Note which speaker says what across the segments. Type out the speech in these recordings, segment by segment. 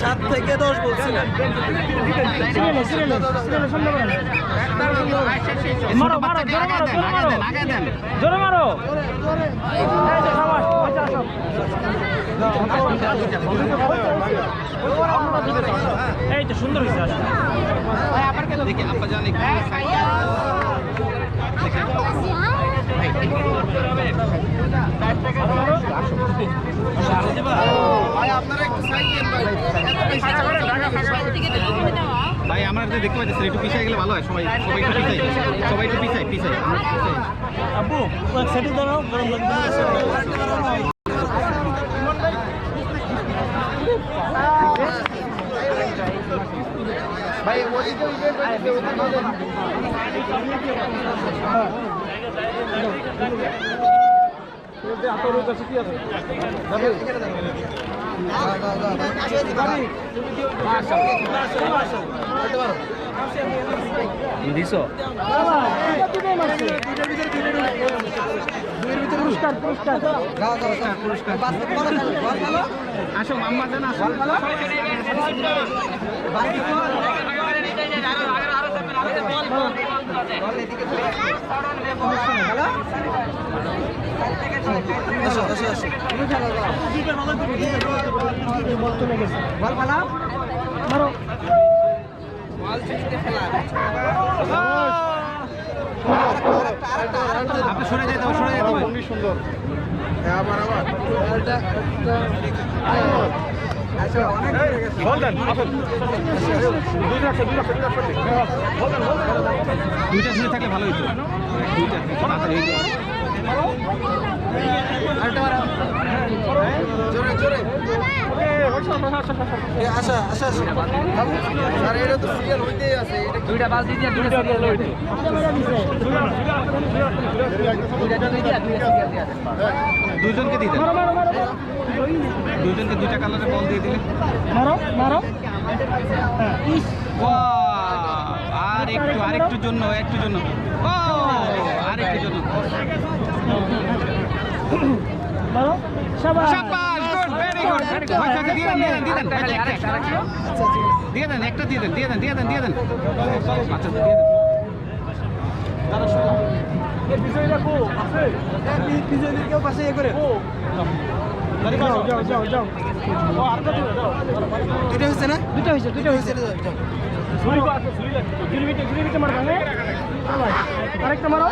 Speaker 1: সাত থেকে দশ বলছিলেন।
Speaker 2: সিরিয়ালে সিরিয়ালে সিরিয়ালে সামনে করেন
Speaker 3: মারো মারো জোরে মারো। জোরে মারো। এই তো আচ্ছা এই সুন্দর হয়েছে
Speaker 1: দেখি আপা জানি ভাই আমরা তো দেখতে পাচ্ছি একটু পিছিয়ে গেলে ভালো হয় সবাই সবাই একটু পিছাই সবাই একটু পিছাই পিছাই আমরা একটু পিছাই
Speaker 3: আব্বু সেটি ধরো গরম লাগবে দিছো?
Speaker 2: পুরস্কার পুরস্কার।
Speaker 1: আসো মাম্মা জান আসো।
Speaker 2: বল। চলে বল। খেলা মারো
Speaker 1: আপনি সরে যেতে হবে সরে যেতে হবে দুইটা শুনে থাকলে ভালো হইতো। দুইটা।
Speaker 2: দুইটা দুইটা দুইটা
Speaker 1: দুজনকে
Speaker 2: দিতে
Speaker 1: দুজনকে দুইটা কালারের বল দিয়ে দিলে
Speaker 2: মারো মারো
Speaker 1: আর একটু আর একটু জন্য একটু জন্য। ও আর একটু জন্য।
Speaker 2: মারো শাবাশ
Speaker 1: শাবাশ গুড ভেরি গুড আচ্ছা দিয়ে দেন দিয়ে দেন দিয়ে দেন একটা। দিয়ে দেন একটা দিয়ে দেন দিয়ে দেন দিয়ে দেন দিয়ে দেন আচ্ছা দিয়ে দেন
Speaker 2: যাও যাও যাও যাও
Speaker 1: দুটো হচ্ছে না
Speaker 2: দুটো হয়েছে দুটো হয়েছে ঝুড়ি বিটে ঝুড়ি বিটে মারবা হ্যাঁ শাবাশ আরেকটা মারো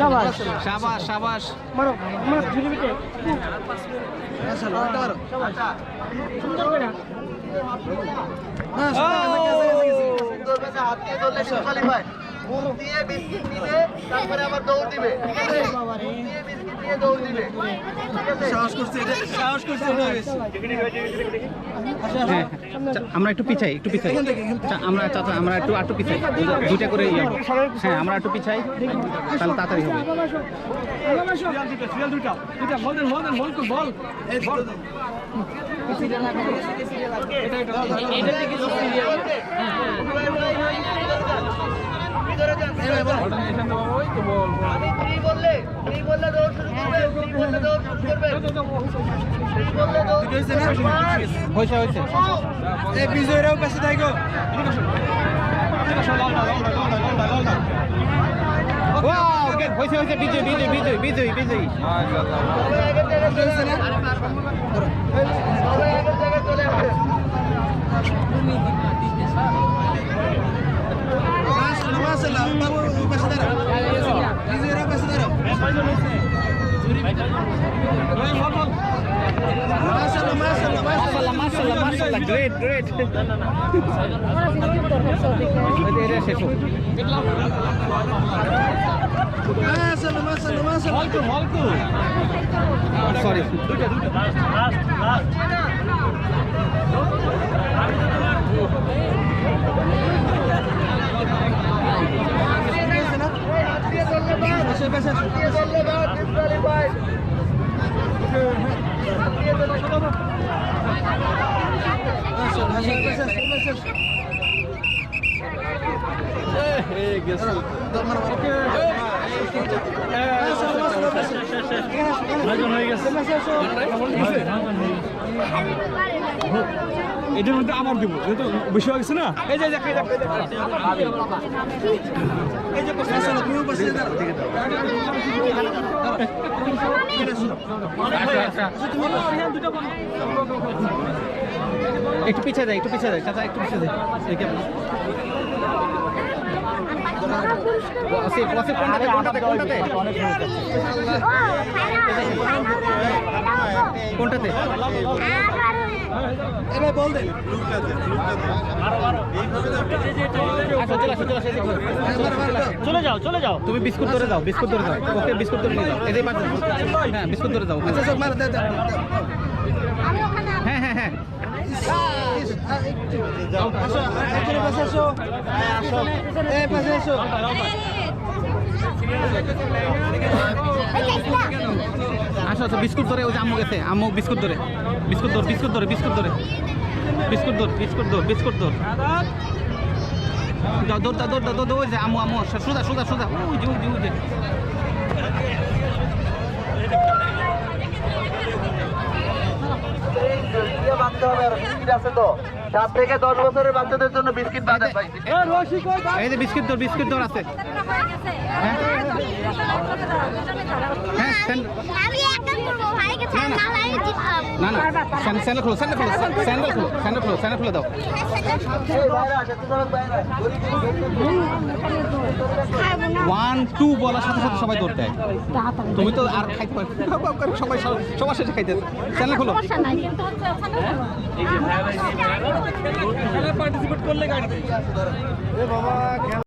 Speaker 2: শাবাশ
Speaker 1: শাবাশ শাবাশ
Speaker 2: মারো মারো বিটে শাবাশ সুন্দর করে
Speaker 1: সাহস করছে এটা সাহস করছে এটা হ্যাঁ, আচ্ছা, আমরা একটু পিছাই একটু পিছাই। আমরা চাচা আমরা একটু একটু পিছাই। দুইটা করে ইয়ে হ্যাঁ আমরা একটু পিছাই। তাহলে তাড়াতাড়ি হবে। হয়েছে হয়েছে
Speaker 2: বিজয়রাও কাছে থাকো.
Speaker 1: হয়েছে হয়েছে বিজয় বিজয় বিজয় বিজয় বিজয় গ্রেট গ্রেট শেষ সরি
Speaker 3: নয়জন হয়ে গেছে এটার মধ্যে আমার দিব যেহেতু বেশি হয়ে গেছে না এই যে এই যে, যাক।
Speaker 1: একটু পিছিয়ে যায় একটু পিছিয়ে যায় চাচা একটু পিছিয়ে যায় দেখে কোনটাতে চলে
Speaker 3: যাও চলে যাও
Speaker 1: তুমি বিস্কুট ধরে দাও বিস্কুট ধরে দাও ওকে বিস্কুট ধরে নিয়ে যাও পাশে হ্যাঁ বিস্কুট ধরে দাও হ্যাঁ হ্যাঁ হ্যাঁ। আসো আসো, বিস্কুট ধরে, ওই যে আম্মু গেছে। আম্মু, বিস্কুট ধরে। বিস্কুট ধর, বিস্কুট ধরে বিস্কুট ধরে। বিস্কুট ধর বিস্কুট ধর বিস্কুট ধর। দৌড় দৌড় দৌড় দাও ওই যে আম্মু আম্মু সোজা সোজা সোজা ওই যে ওই যে। ওই যে
Speaker 4: সাত থেকে দশ বছরের বাচ্চাদের জন্য বিস্কিট বাদে ভাই
Speaker 1: এই যে বিস্কুট ধর বিস্কুট ধর আছে হ্যাঁ স্যান্ড-
Speaker 5: আমি একটা করব ভাইকে ছাড়া না
Speaker 1: না না স্যান্ডেল খুলো স্যান্ডেল খুলো স্যান্ডেল খুলো স্যান্ডেল খুলো স্যান্ডেল খুলে দাও ওয়ান টু বলার সাথে সাথে সবাই দৌড় দেয়। তুমি তো আর খাইতে পারো সবাই সবার শেষে খাইতে চ্যানেল খুলো।
Speaker 5: কিন্তু হচ্ছে ওখানে